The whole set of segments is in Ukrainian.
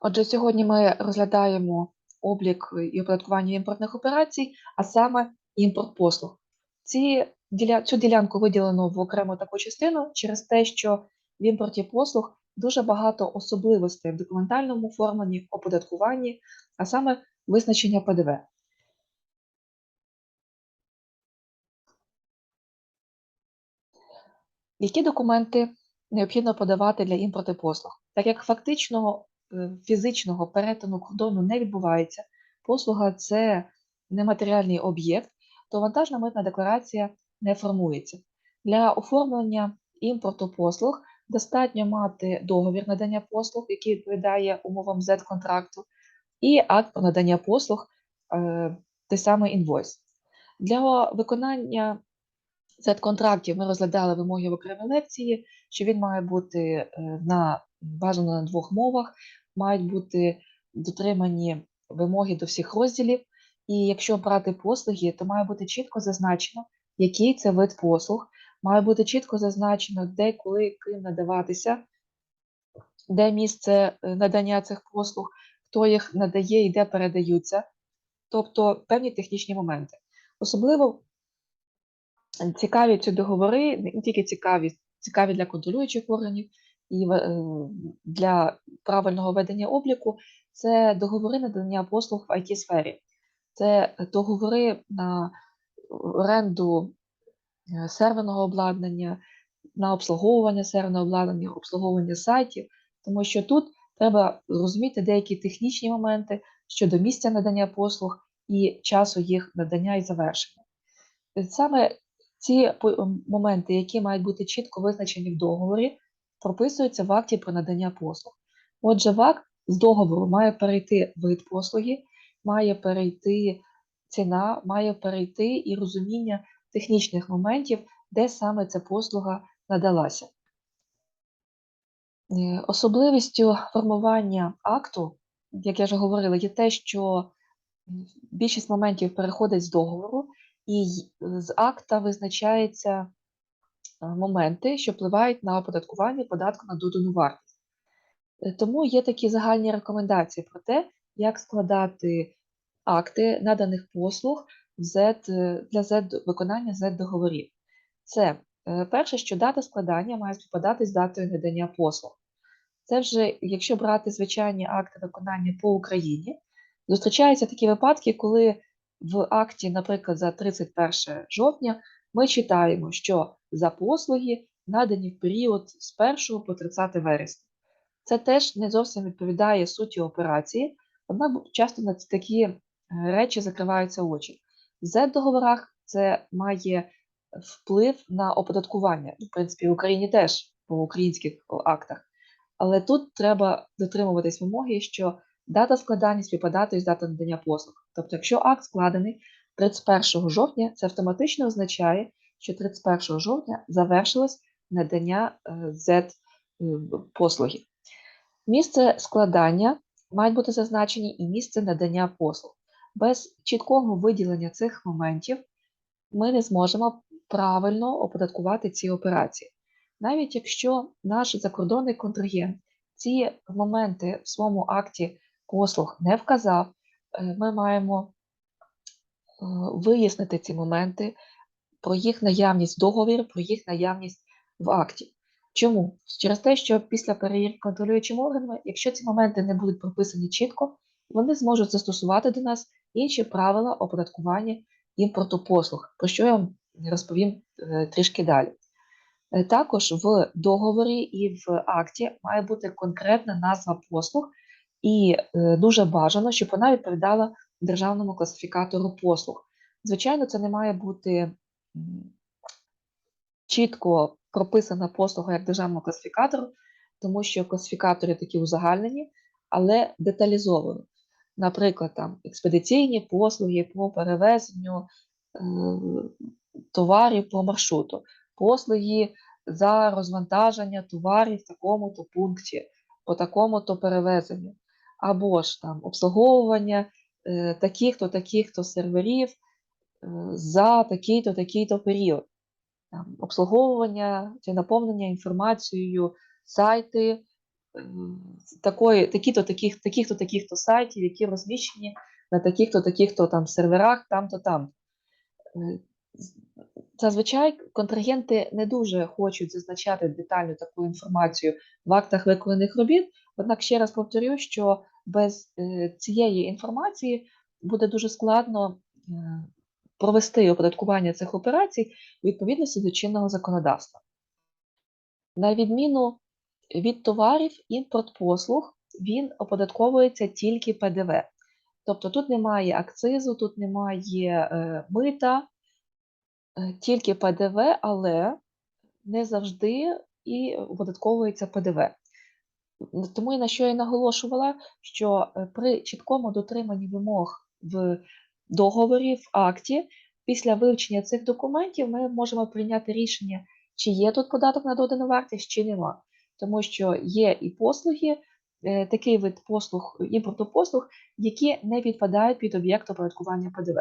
Отже, сьогодні ми розглядаємо облік і оподаткування імпортних операцій, а саме імпорт послуг. Ці, цю ділянку виділено в окрему таку частину через те, що в імпорті послуг дуже багато особливостей в документальному оформленні, оподаткуванні, а саме визначення ПДВ. Які документи необхідно подавати для імпорту послуг? Так як фактичного е, фізичного перетину кордону не відбувається, послуга це нематеріальний об'єкт, то вантажна митна декларація не формується. Для оформлення імпорту послуг достатньо мати договір надання послуг, який відповідає умовам Z-контракту, і акт про надання послуг, е, той самий інвойс. Для виконання Z-контрактів ми розглядали вимоги в окремій лекції, що він має бути е, на бажано на двох мовах, мають бути дотримані вимоги до всіх розділів. І якщо брати послуги, то має бути чітко зазначено, який це вид послуг, має бути чітко зазначено, де, коли, ким надаватися, де місце е, надання цих послуг, хто їх надає і де передаються, тобто певні технічні моменти. Особливо цікаві ці договори, не тільки цікаві, цікаві для контролюючих органів і е, для правильного ведення обліку, це договори надання послуг в it сфері Це договори на оренду е, серверного обладнання, на обслуговування серверного обладнання, обслуговування сайтів, тому що тут треба розуміти деякі технічні моменти щодо місця надання послуг і часу їх надання і завершення. Саме ці моменти, які мають бути чітко визначені в договорі, прописуються в акті про надання послуг. Отже, в з договору має перейти вид послуги, має перейти ціна, має перейти і розуміння технічних моментів, де саме ця послуга надалася. Е, Особливістю формування акту, як я вже говорила, є те, що більшість моментів переходить з договору, і з акта визначаються е, моменти, що впливають на оподаткування податку на додану вартість. Е, Тому є такі загальні рекомендації про те, як складати акти наданих послуг в Z, е, для Z, виконання Z-договорів. Це е, перше, що дата складання має співпадати з датою надання послуг. Це вже, якщо брати звичайні акти виконання по Україні, зустрічаються такі випадки, коли в акті, наприклад, за 31 жовтня, ми читаємо, що за послуги надані в період з 1 по 30 вересня. Це теж не зовсім відповідає суті операції, однак часто на такі е, речі закриваються очі. В Z-договорах це має вплив на оподаткування. В принципі, в Україні теж по українських актах. Але тут треба дотримуватись вимоги, що дата складання співпадати з датою надання послуг. Тобто, якщо акт складений 31 жовтня, це автоматично означає, що 31 жовтня завершилось надання е, Z е, послуги. Місце складання мають бути зазначені і місце надання послуг. Без чіткого виділення цих моментів ми не зможемо правильно оподаткувати ці операції. Навіть якщо наш закордонний контрагент ці моменти в своєму акті послуг не вказав, е, ми маємо е, вияснити ці моменти про їх наявність в договорі, про їх наявність в акті. Чому? Через те, що після перевірки контролюючими органами, якщо ці моменти не будуть прописані чітко, вони зможуть застосувати до нас інші правила оподаткування імпорту послуг, про що я вам розповім е, трішки далі. Е, Також в договорі і в акті має бути конкретна назва послуг, і е, дуже бажано, щоб вона відповідала державному класифікатору послуг. Звичайно, це не має бути чітко прописана послуга як державного класифікатору, тому що класифікатори такі узагальнені, але деталізовано. Наприклад, там експедиційні послуги по перевезенню е, товарів по маршруту, послуги за розвантаження товарів в такому-то пункті, по такому-то перевезенню, або ж там обслуговування е, таких-то, таких-то серверів за такий-то, такий-то період. Там, обслуговування чи наповнення інформацією сайти такої, такі-то, таких, таких-то, таких-то сайтів, які розміщені на таких-то, таких-то там серверах, там-то там. Е, Зазвичай контрагенти не дуже хочуть зазначати детальну таку інформацію в актах виконаних робіт. Однак ще раз повторю, що без е, цієї інформації буде дуже складно е, провести оподаткування цих операцій у відповідності до чинного законодавства. На відміну від товарів, імпорт послуг він оподатковується тільки ПДВ. Тобто тут немає акцизу, тут немає е, мита, е, тільки ПДВ, але не завжди і оподатковується ПДВ. Тому і на що я наголошувала, що е, при чіткому дотриманні вимог в договорі, в акті, після вивчення цих документів ми можемо прийняти рішення, чи є тут податок на додану вартість, чи нема. Тому що є і послуги, е, такий вид послуг, імпорту послуг, які не підпадають під об'єкт оподаткування ПДВ.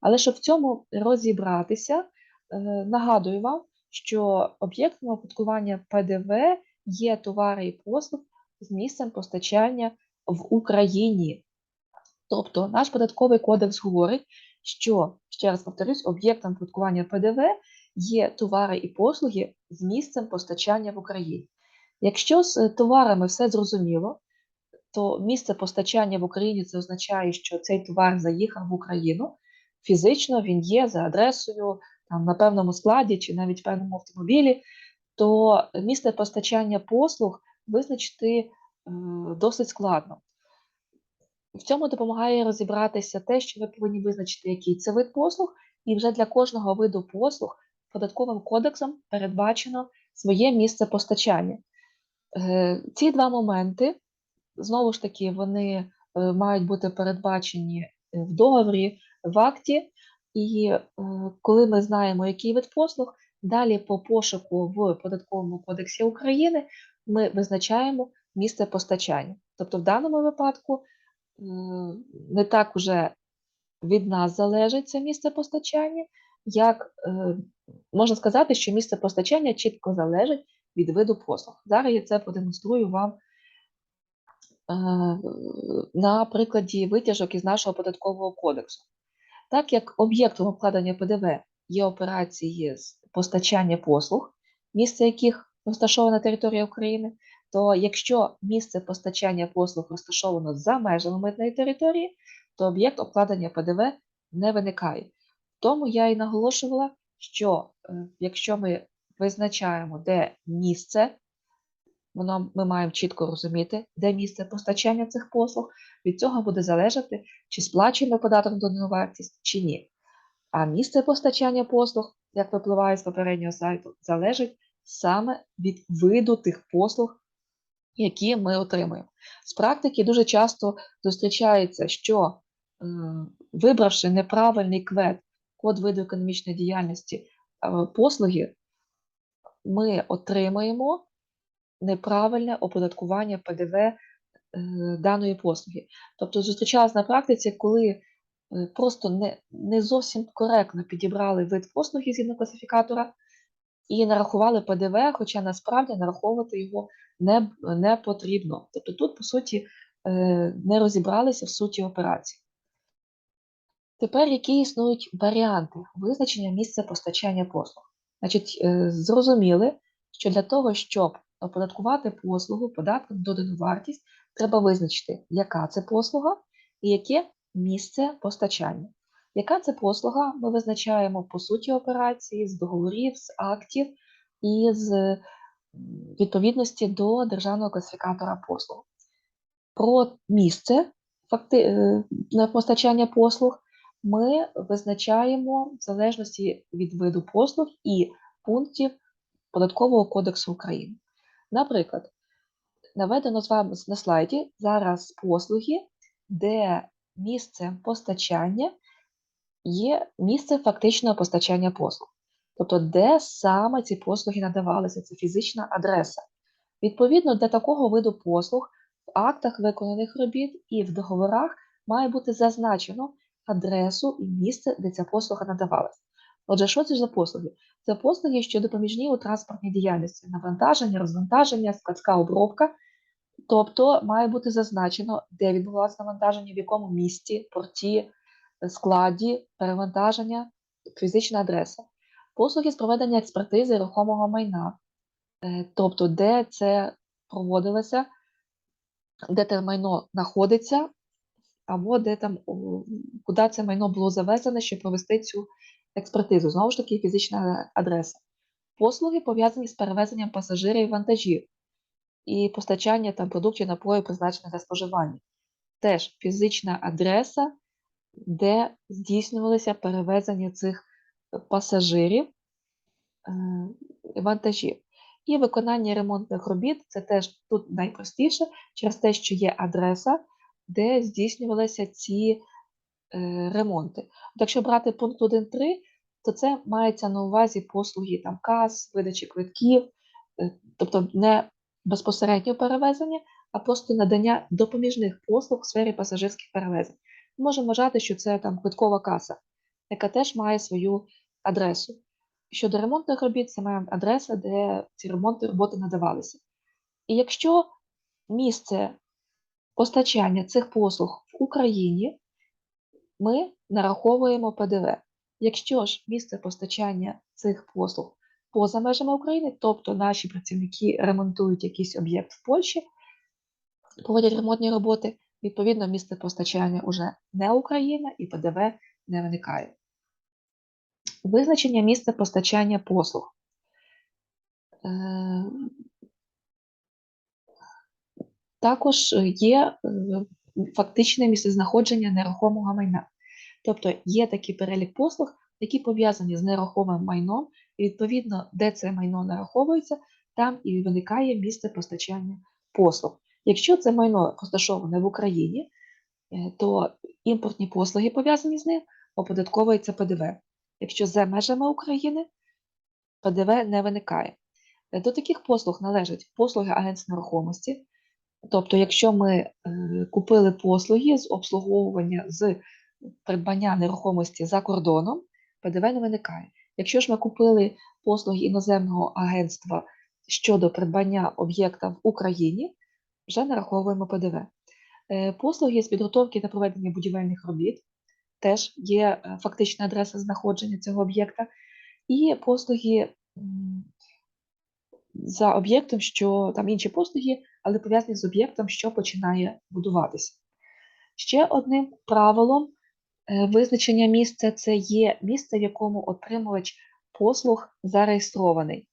Але щоб в цьому розібратися, е, нагадую вам, що об'єктом оподаткування ПДВ є товари і послуг з місцем постачання в Україні. Тобто наш податковий кодекс говорить, що, ще раз повторюсь, об'єктом оподаткування ПДВ є товари і послуги з місцем постачання в Україні. Якщо з е, товарами все зрозуміло, то місце постачання в Україні це означає, що цей товар заїхав в Україну. Фізично він є за адресою там, на певному складі чи навіть в певному автомобілі, то місце постачання послуг визначити е, досить складно. В цьому допомагає розібратися те, що ви повинні визначити, який це вид послуг, і вже для кожного виду послуг податковим кодексом передбачено своє місце постачання. Е, Ці два моменти, знову ж таки, вони е, мають бути передбачені е, в договорі, в акті, і коли ми знаємо, який вид послуг, далі по пошуку в Податковому кодексі України ми визначаємо місце постачання. Тобто в даному випадку не так уже від нас залежить це місце постачання, як е, можна сказати, що місце постачання чітко залежить від виду послуг. Зараз я це продемонструю вам е, на прикладі витяжок із нашого податкового кодексу. Так як об'єктом обкладення ПДВ є операції з постачання послуг, місце яких розташовано на території України, то якщо місце постачання послуг розташовано за межами митної території, то об'єкт обкладення ПДВ не виникає. Тому я і наголошувала, що е, якщо ми визначаємо, де місце, воно, ми маємо чітко розуміти, де місце постачання цих послуг, від цього буде залежати, чи сплачуємо податок на додану вартість, чи ні. А місце постачання послуг, як випливає з попереднього сайту, залежить саме від виду тих послуг, які ми отримуємо. З практики дуже часто зустрічається, що е, вибравши неправильний квет, код виду економічної діяльності е, послуги, ми отримаємо неправильне оподаткування ПДВ е, даної послуги. Тобто зустрічалась на практиці, коли просто не, не зовсім коректно підібрали вид послуги згідно класифікатора і нарахували ПДВ, хоча насправді нараховувати його не, не потрібно. Тобто тут, по суті, е, не розібралися в суті операції. Тепер які існують варіанти визначення місця постачання послуг? Значить, е, зрозуміли, що для того, щоб оподаткувати послугу податком додану вартість, треба визначити, яка це послуга і яке місце постачання. Яка це послуга, ми визначаємо по суті операції з договорів, з актів і з відповідності до державного класифікатора послуг. Про місце факти, е, постачання послуг ми визначаємо в залежності від виду послуг і пунктів Податкового кодексу України. Наприклад, наведено з вами на слайді зараз послуги, де місцем постачання є місце фактичного постачання послуг. Тобто, де саме ці послуги надавалися, це фізична адреса. Відповідно, для такого виду послуг в актах виконаних робіт і в договорах має бути зазначено адресу і місце, де ця послуга надавалася. Отже, що це за послуги? Це послуги, що допоміжні у транспортній діяльності, навантаження, розвантаження, складська обробка, Тобто має бути зазначено, де відбувалося навантаження, в якому місті, порті, складі, перевантаження, фізична адреса. Послуги з проведення експертизи рухомого майна, е, тобто де це проводилося, де те майно знаходиться, або де там, куди це майно було завезене, щоб провести цю експертизу. Знову ж таки, фізична адреса. Послуги пов'язані з перевезенням пасажирів і вантажів і постачання там продуктів напоїв, призначених для споживання. Теж фізична адреса, де здійснювалися перевезення цих пасажирів е, вантажів. І виконання ремонтних робіт це теж тут найпростіше через те, що є адреса, де здійснювалися ці е, ремонти. Якщо брати пункт 1.3, то це мається на увазі послуги там, кас, видачі квитків, е, тобто не безпосередньо перевезення, а просто надання допоміжних послуг в сфері пасажирських перевезень. Можемо вважати, що це там квиткова каса, яка теж має свою адресу. Щодо ремонтних робіт, це має адреса, де ці ремонти роботи надавалися. І якщо місце постачання цих послуг в Україні, ми нараховуємо ПДВ. Якщо ж місце постачання цих послуг поза межами України, тобто наші працівники ремонтують якийсь об'єкт в Польщі, проводять ремонтні роботи, відповідно, місце постачання вже не Україна і ПДВ не виникає. Визначення місця постачання послуг. Е, Також є е, фактичне місцезнаходження нерухомого майна. Тобто є такий перелік послуг, які пов'язані з нерухомим майном, і відповідно, де це майно нараховується, там і виникає місце постачання послуг. Якщо це майно розташоване в Україні, е, то імпортні послуги, пов'язані з ним, оподатковується ПДВ. Якщо за межами України, ПДВ не виникає. Е, До таких послуг належать послуги агентств нерухомості. Тобто, якщо ми е, купили послуги з обслуговування з придбання нерухомості за кордоном, ПДВ не виникає. Якщо ж ми купили послуги іноземного агентства щодо придбання об'єкта в Україні, вже нараховуємо ПДВ. Е, Послуги з підготовки та проведення будівельних робіт теж є е, фактична адреса знаходження цього об'єкта, і послуги за об'єктом, що там інші послуги, але пов'язані з об'єктом, що починає будуватися. Ще одним правилом е, визначення місця це є місце, в якому отримувач послуг зареєстрований.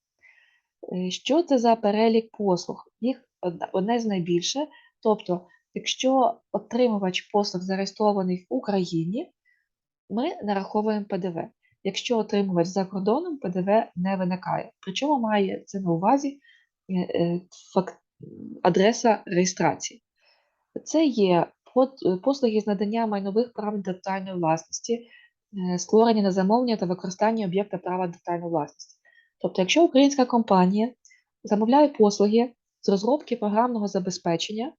Що це за перелік послуг? Їх одне з найбільше. Тобто, якщо отримувач послуг зареєстрований в Україні, ми нараховуємо ПДВ. Якщо отримувач за кордоном, ПДВ не виникає. Причому має це на увазі е, е, адреса реєстрації. Це є послуги з надання майнових прав інтелектуальної власності, е, створення на замовлення та використання об'єкта права інтелектуальної власності. Тобто, якщо українська компанія замовляє послуги з розробки програмного забезпечення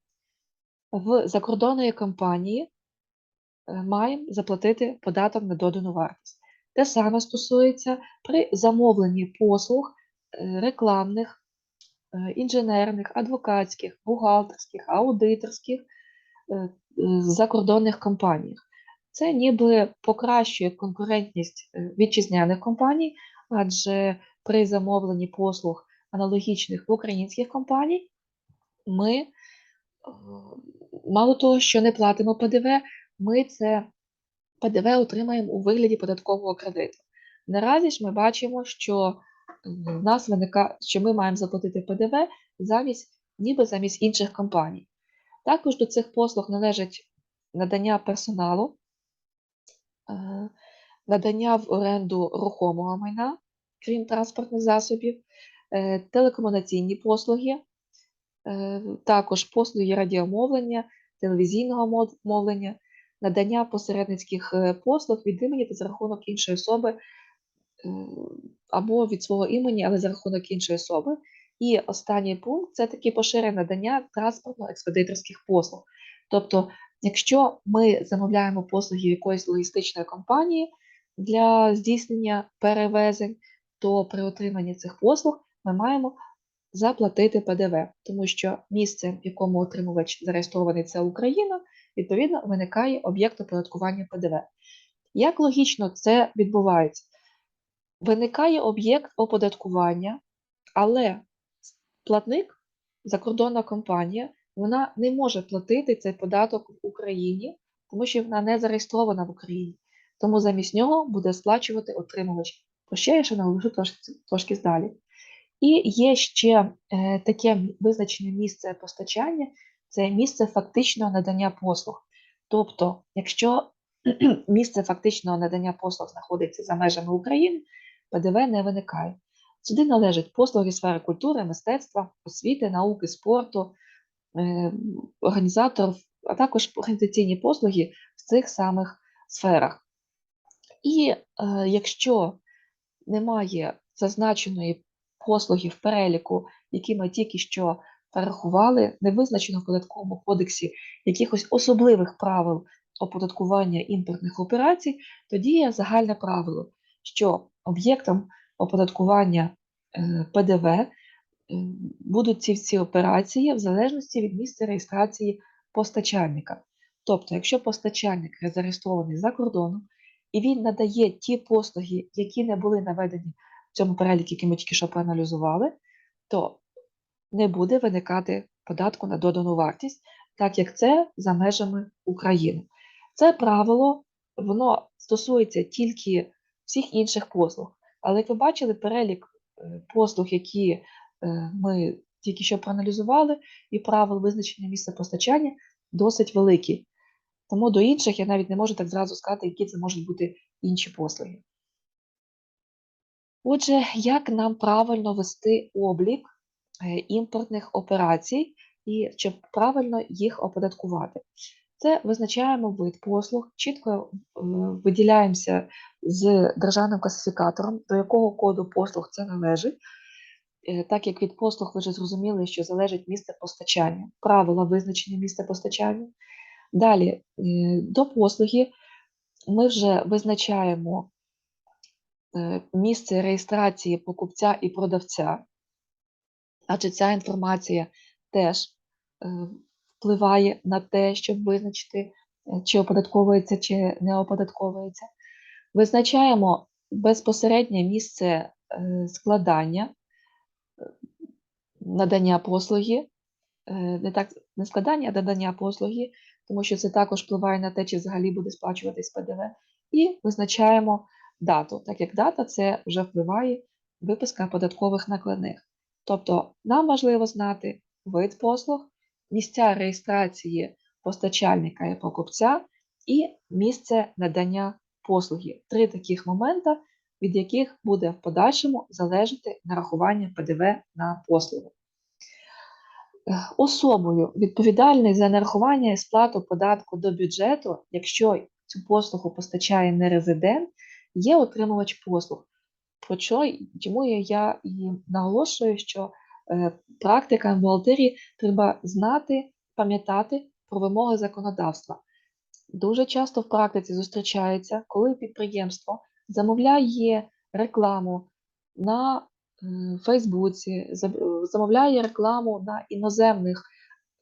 в закордонної компанії, е, маємо заплатити податок на додану вартість. Те саме стосується при замовленні послуг е, рекламних, е, інженерних, адвокатських, бухгалтерських, аудиторських закордонних компаніях. Це ніби покращує конкурентність вітчизняних компаній, адже при замовленні послуг аналогічних в українських компаній ми е, мало того, що не платимо ПДВ, ми це ПДВ отримаємо у вигляді податкового кредиту. Наразі ж ми бачимо, що в нас виникає, що ми маємо заплатити ПДВ замість, ніби замість інших компаній. Також до цих послуг належить надання персоналу, е, надання в оренду рухомого майна, крім транспортних засобів, телекомунікаційні послуги, е, також послуги радіомовлення, телевізійного мовлення, надання посередницьких е, послуг від імені та за рахунок іншої особи е, або від свого імені, але за рахунок іншої особи. І останній пункт це таке поширене надання транспортно-експедиторських послуг. Тобто, якщо ми замовляємо послуги якоїсь логістичної компанії для здійснення перевезень, то при отриманні цих послуг ми маємо заплатити ПДВ, тому що місце, в якому отримувач зареєстрований, це Україна, відповідно, виникає об'єкт оподаткування ПДВ. Як логічно це відбувається? Виникає об'єкт оподаткування, але платник, закордонна компанія, вона не може платити цей податок в Україні, тому що вона не зареєстрована в Україні. Тому замість нього буде сплачувати отримувач. Про що я ще наголошу трошки, трошки далі. І є ще е, таке визначене місце постачання це місце фактичного надання послуг. Тобто, якщо місце фактичного надання послуг знаходиться за межами України, ПДВ не виникає. Сюди належать послуги сфери культури, мистецтва, освіти, науки, спорту, е, організаторів, а також організаційні послуги в цих самих сферах. І е, якщо немає зазначеної послуги в переліку, які ми тільки що перерахували, не визначено в податковому кодексі якихось особливих правил оподаткування імпортних операцій, тоді є загальне правило, що об'єктом оподаткування е, ПДВ е, будуть ці всі операції в залежності від місця реєстрації постачальника. Тобто, якщо постачальник зареєстрований за кордоном і він надає ті послуги, які не були наведені цьому переліку, який ми тільки що проаналізували, то не буде виникати податку на додану вартість, так як це за межами України. Це правило воно стосується тільки всіх інших послуг. Але як ви бачили, перелік е, послуг, які е, ми тільки що проаналізували, і правил визначення місця постачання досить великий. Тому до інших я навіть не можу так зразу сказати, які це можуть бути інші послуги. Отже, як нам правильно вести облік е, імпортних операцій і щоб правильно їх оподаткувати? Це визначаємо вид послуг, чітко виділяємося з державним класифікатором, до якого коду послуг це належить. Е, так як від послуг ви вже зрозуміли, що залежить місце постачання, правила визначення місця постачання. Далі, е, до послуги ми вже визначаємо е, місце реєстрації покупця і продавця, адже ця інформація теж впливає на те, щоб визначити, е, чи оподатковується, чи не оподатковується. Визначаємо безпосереднє місце е, складання, е, надання послуги, не так не складання, а надання послуги, тому що це також впливає на те, чи взагалі буде сплачуватись ПДВ. І визначаємо дату, так як дата це вже впливає виписка податкових накладних. Тобто нам важливо знати вид послуг, місця реєстрації постачальника і покупця і місце надання послуги. Три таких момента, від яких буде в подальшому залежати нарахування ПДВ на послугу. Е, особою відповідальною за нарахування і сплату податку до бюджету, якщо цю послугу постачає не резидент, є отримувач послуг. Про що чому я і наголошую, що Е, практика в бухгалтерії треба знати, пам'ятати про вимоги законодавства. Дуже часто в практиці зустрічається, коли підприємство замовляє рекламу на Фейсбуці, замовляє рекламу на іноземних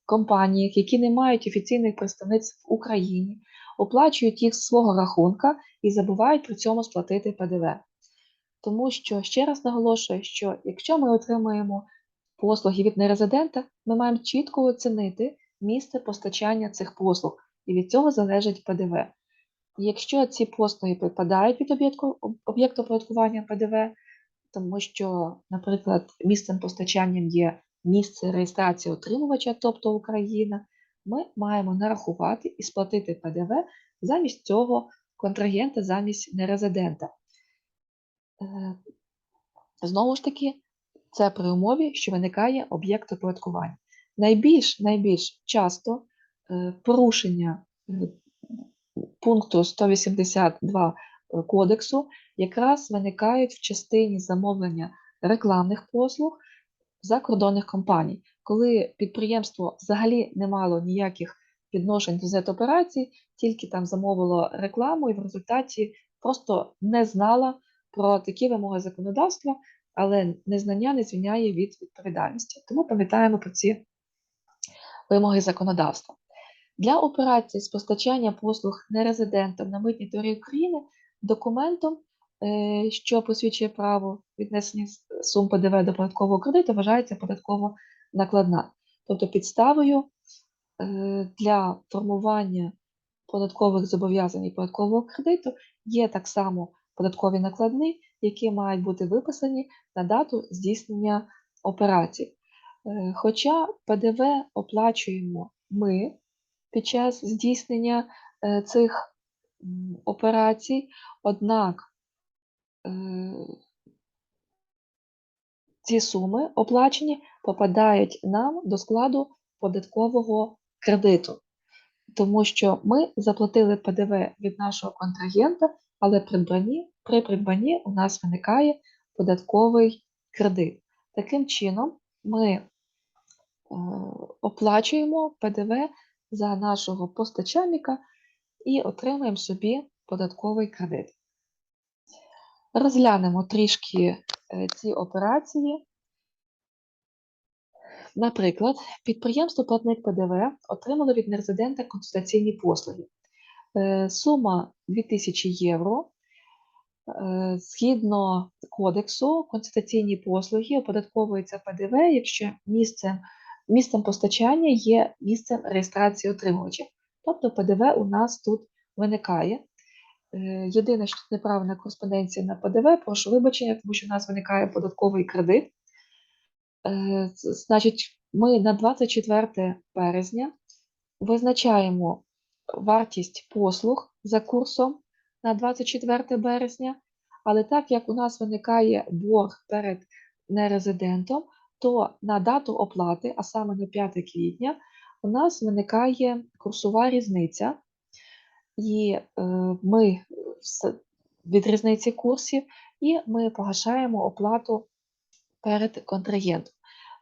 компаніях, які не мають офіційних представництв в Україні, оплачують їх з свого рахунка і забувають при цьому сплатити ПДВ. Тому що, ще раз наголошую, що якщо ми отримуємо послуги від нерезидента, ми маємо чітко оцінити місце постачання цих послуг, і від цього залежить ПДВ. якщо ці послуги підпадають під об'єкту оподаткування ПДВ, тому що, наприклад, місцем постачання є місце реєстрації отримувача, тобто Україна, ми маємо нарахувати і сплатити ПДВ замість цього контрагента, замість нерезидента. Е, знову ж таки, це при умові, що виникає об'єкт оподаткування. Найбільш найбільш часто е, порушення е, пункту 182 е, кодексу якраз виникають в частині замовлення рекламних послуг закордонних компаній, коли підприємство взагалі не мало ніяких відношень до Z-операцій, тільки там замовило рекламу і в результаті просто не знала про такі вимоги законодавства, але незнання не звільняє від відповідальності. Тому пам'ятаємо про ці вимоги законодавства. Для операцій з постачання послуг нерезидентам на митній території України документом, е, що посвідчує право віднесення сум ПДВ до податкового кредиту, вважається податково накладна. Тобто підставою для формування податкових зобов'язань і податкового кредиту є так само податкові накладні, які мають бути виписані на дату здійснення операцій. Е, Хоча ПДВ оплачуємо ми під час здійснення е, цих операцій, однак е, ці суми оплачені попадають нам до складу податкового кредиту, тому що ми заплатили ПДВ від нашого контрагента, але придбані, при придбанні у нас виникає податковий кредит. Таким чином, ми е, оплачуємо ПДВ за нашого постачальника і отримуємо собі податковий кредит. Розглянемо трішки е, ці операції. Наприклад, підприємство платник ПДВ отримало від нерезидента консультаційні послуги. Е, Сума 2000 євро. Е, Згідно кодексу, консультаційні послуги оподатковуються ПДВ, якщо місцем, місцем постачання є місцем реєстрації отримувача. Тобто ПДВ у нас тут виникає. Е, Єдине, що тут неправильна кореспонденція на ПДВ, прошу вибачення, тому що у нас виникає податковий кредит. Е, Значить, ми на 24 березня визначаємо вартість послуг за курсом на 24 березня, але так як у нас виникає борг перед нерезидентом, то на дату оплати, а саме на 5 квітня, у нас виникає курсова різниця, і е, ми від різниці курсів, і ми погашаємо оплату перед контрагентом.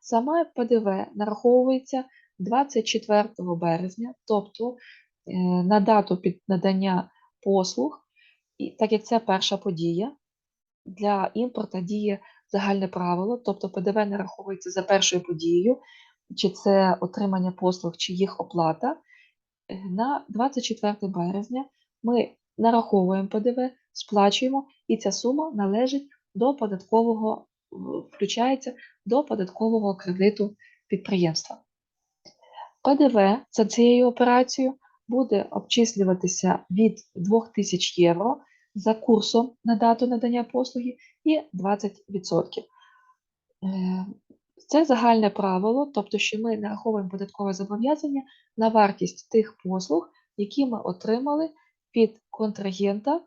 Саме ПДВ нараховується 24 березня, тобто е, на дату під надання послуг, так як це перша подія, для імпорта діє загальне правило, тобто ПДВ нараховується за першою подією, чи це отримання послуг, чи їх оплата. Е, На 24 березня ми нараховуємо ПДВ, сплачуємо, і ця сума належить до податкового, включається до податкового кредиту підприємства. ПДВ за цією операцією буде обчислюватися від 2000 євро за курсом на дату надання послуги і 20%. Е, Це загальне правило, тобто, що ми нараховуємо податкове зобов'язання на вартість тих послуг, які ми отримали від контрагента,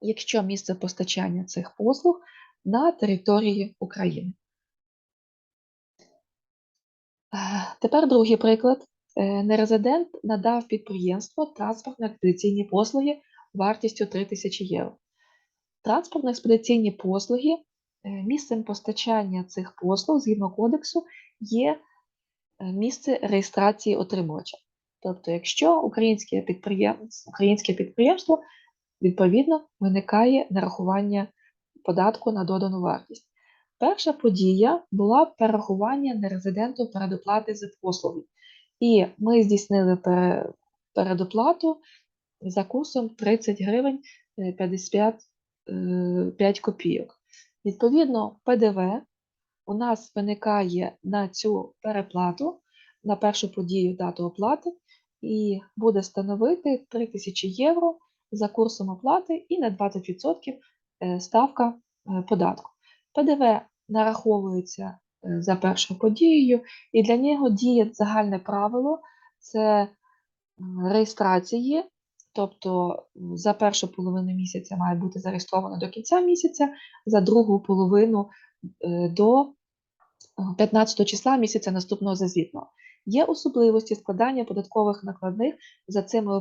якщо місце постачання цих послуг на території України. Е, Тепер другий приклад. Е, Нерезидент надав підприємство транспортно-експедиційні послуги вартістю 3000 євро. Транспортно-експедиційні послуги, е, місцем постачання цих послуг згідно кодексу є місце реєстрації отримувача. Тобто, якщо українське підприємство, українське підприємство відповідно виникає нарахування податку на додану вартість. Перша подія була перерахування нерезиденту передоплати за послуги. І ми здійснили передоплату за курсом 30 гривень е, 55 е, 5 копійок. Відповідно, ПДВ у нас виникає на цю переплату, на першу подію дату оплати, і буде становити 3000 євро за курсом оплати і на 20% е, ставка е, податку. ПДВ нараховується е, за першою подією, і для нього діє загальне правило це реєстрації, тобто за першу половину місяця має бути зареєстровано до кінця місяця, за другу половину е, до е, 15 числа місяця наступного за звітного. Є особливості складання податкових накладних за цими